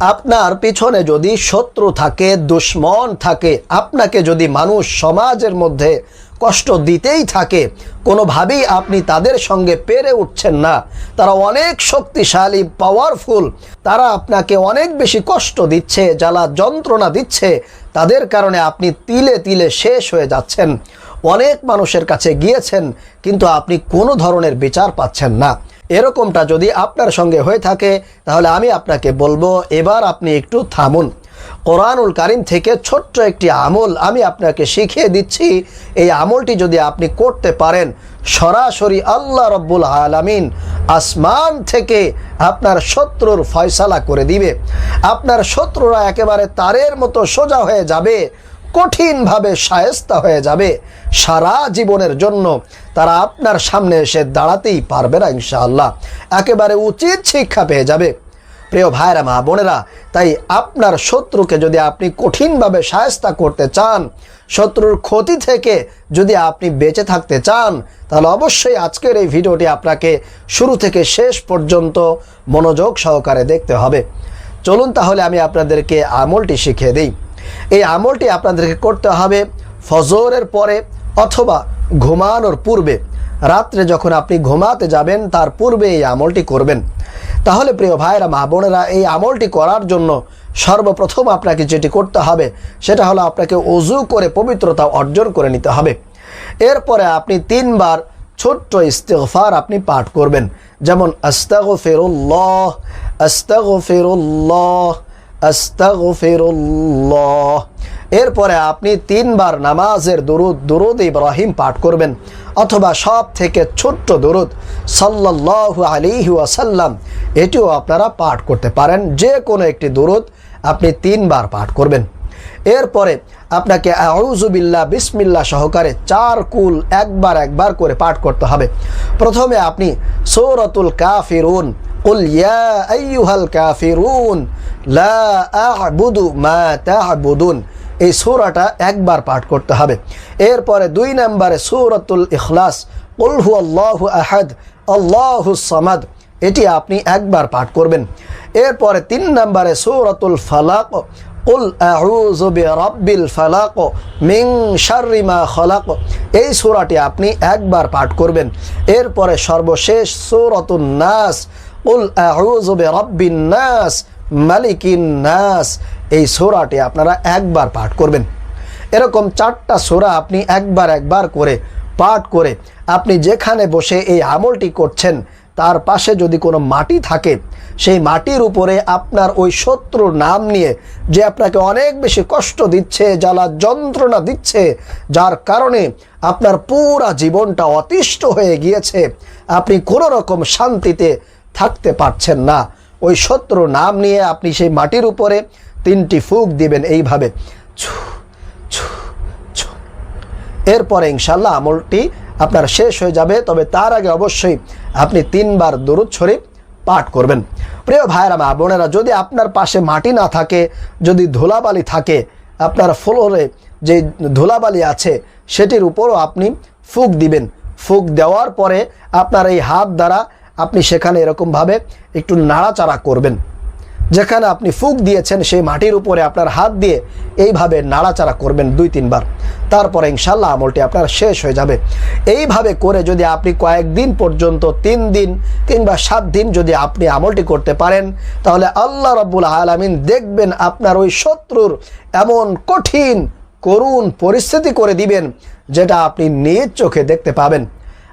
আপনার পিছনে যদি শত্রু থাকে, দুশ্মন থাকে, আপনাকে যদি মানুষ সমাজের মধ্যে কষ্ট দিতেই থাকে, কোনোভাবেই আপনি তাদের সঙ্গে পেরে উঠছেন না। তারা অনেক শক্তিশালী পাওয়ারফুল তারা আপনাকে অনেক বেশি কষ্ট দিচ্ছে, জ্বালা যন্ত্রণা দিচ্ছে, তাদের কারণে আপনি তিলে তিলে শেষ হয়ে যাচ্ছেন। অনেক মানুষের কাছে গিয়েছেন, কিন্তু আপনি কোনো ধরনের বিচার পাচ্ছেন না। এরকমটা যদি আপনার সঙ্গে হয়ে থাকে, তাহলে আমি আপনাকে বলব, এবার আপনি একটু থামুন। কোরআনুল কারিম থেকে ছোট্ট একটি আমল আমি আপনাকে শিখিয়ে দিচ্ছি। এই আমলটি যদি আপনি করতে পারেন, সরাসরি আল্লাহ রব্বুল আলামিন আসমান থেকে আপনার শত্রুর ফয়সালা করে দিবে। আপনার শত্রুরা একেবারে তারের মতো সোজা হয়ে যাবে। কঠিনভাবে সায়স্তা হয়ে যাবে সারা জীবনের জন্য। তারা আপনার সামনে এসে দাঁড়াতেই পারবে না, ইনশাআল্লাহ। একেবারে উচিত শিক্ষা পেয়ে যাবে। প্রিয় ভাইরা মা বোনেরা, তাই আপনার শত্রুকে যদি আপনি কঠিনভাবে সায়স্তা করতে চান, শত্রুর ক্ষতি থেকে যদি আপনি বেঁচে থাকতে চান, তাহলে অবশ্যই আজকের এই ভিডিওটি আপনাকে শুরু থেকে শেষ পর্যন্ত মনোযোগ সহকারে দেখতে হবে। চলুন তাহলে আমি আপনাদেরকে আমলটি শিখিয়ে দিই। এই আমলটি আপনাদেরকে করতে হবে ফজরের পরে অথবা ঘুমানোর পূর্বে। রাত্রে যখন আপনি ঘুমাতে যাবেন, তার পূর্বে এই আমলটি করবেন। তাহলে প্রিয় ভাইরা মা বোনেরা, এই আমলটি করার জন্য সর্বপ্রথম আপনাকে যেটি করতে হবে, সেটা হলো আপনাকে অজু করে পবিত্রতা অর্জন করে নিতে হবে। এরপরে আপনি তিনবার ছোট্ট ইস্তেফার আপনি পাঠ করবেন। যেমন আস্তাগ ফেরুল্লাহ আস্তাগ ফেরুল্লাহ এরপরে আপনি তিনবার নামাজের দুরুদ দুরুদ ইব্রাহিম পাঠ করবেন, অথবা সব থেকে ছোট্ট দুরুদ সাল্লাল্লাহু আলী ওয়াসাল্লাম, এটিও আপনারা পাঠ করতে পারেন। যে কোনো একটি দুরুদ আপনি তিনবার পাঠ করবেন। এরপরে আপনাকে আউজুবিল্লাহ বিসমিল্লা সহকারে চার কুল একবার একবার করে পাঠ করতে হবে প্রথমে আপনি সৌরতুল কাফিরুন قل يا أيها الكافرون لا أعبد ما تعبدون এই সূরাটা একবার পাঠ করতে হবে এরপরে দুই নম্বরে সূরাতুল ইখলাস কুল হু আল্লাহু আহাদ আল্লাহু সামাদ এটি আপনি একবার পাঠ করবেন এরপরে তিন নম্বরে সূরাতুল ফালাক কুল আউযু বিরাব্বিল ফালাক মা খালাক। এই সূরাটি আপনি একবার পাঠ করবেন। এরপরে সর্বশেষ সূরাতুন নাস উল আউযু বিরাব্বিন নাস, মালিকিন নাস, এই সূরাটি আপনারা একবার পাঠ করবেন। এরকম চারটা সূরা আপনি একবার একবার করে পাঠ করে আপনি যেখানে বসে এই আমলটি করছেন, তার পাশে যদি কোনো মাটি থাকে সেই মাটির উপরে আপনার ওই শত্রুর নাম নিয়ে যে আপনাকে অনেক বেশি কষ্ট দিচ্ছে, জ্বালা যন্ত্রণা দিচ্ছে, যার কারণে আপনার পুরা জীবনটা অতিষ্ঠ হয়ে গিয়েছে। আপনি কোনো রকম শান্তিতে থাকতে পারছেন না। ওই শত্রু নাম নিয়ে আপনি সেই মাটির উপরে তিনটি ফুক দিবেন এইভাবে। এরপরে ইনশাল্লাহ আমলটি আপনার শেষ হয়ে যাবে। তবে তার আগে অবশ্যই আপনি তিনবার দরুদ শরীফ পাঠ করবেন। প্রিয় ভাইরা মা বোনেরা, যদি আপনার পাশে মাটি না থাকে, যদি ধুলাবালি থাকে, আপনার ফ্লোরে যে ধুলাবালি আছে, সেটির উপরও আপনি ফুক দিবেন। ফুক দেওয়ার পরে আপনার এই হাত দ্বারা আপনি সেখানে এরকমভাবে একটু নাড়াচাড়া করবেন। যেখানে আপনি ফুক দিয়েছেন সেই মাটির উপরে আপনার হাত দিয়ে এইভাবে নাড়াচাড়া করবেন দুই তিনবার। তারপরে ইনশাল্লাহ আমলটি আপনার শেষ হয়ে যাবে। এইভাবে করে যদি আপনি কয়েকদিন পর্যন্ত, তিন দিন কিংবা সাত দিন যদি আপনি আমলটি করতে পারেন, তাহলে আল্লাহ রব্বুল আলমিন দেখবেন আপনার ওই শত্রুর এমন কঠিন, করুণ পরিস্থিতি করে দিবেন, যেটা আপনি নিজ চোখে দেখতে পাবেন।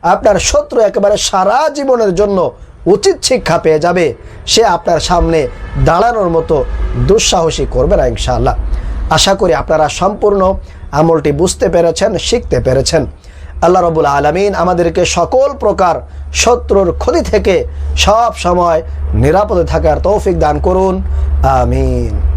আপনার শত্রু একেবারে সারা জীবনের জন্য উচিত শিক্ষা পেয়ে যাবে। সে আপনার সামনে দাঁড়ানোর মতো দুঃসাহসী করবে না ইনশাআল্লাহ। আশা করি আপনারা সম্পূর্ণ আমলটি বুঝতে পেরেছেন, শিখতে পেরেছেন। আল্লাহ রবুল আলমিন আমাদেরকে সকল প্রকার শত্রুর ক্ষতি থেকে সব সময় নিরাপদে থাকার তৌফিক দান করুন। আমিন।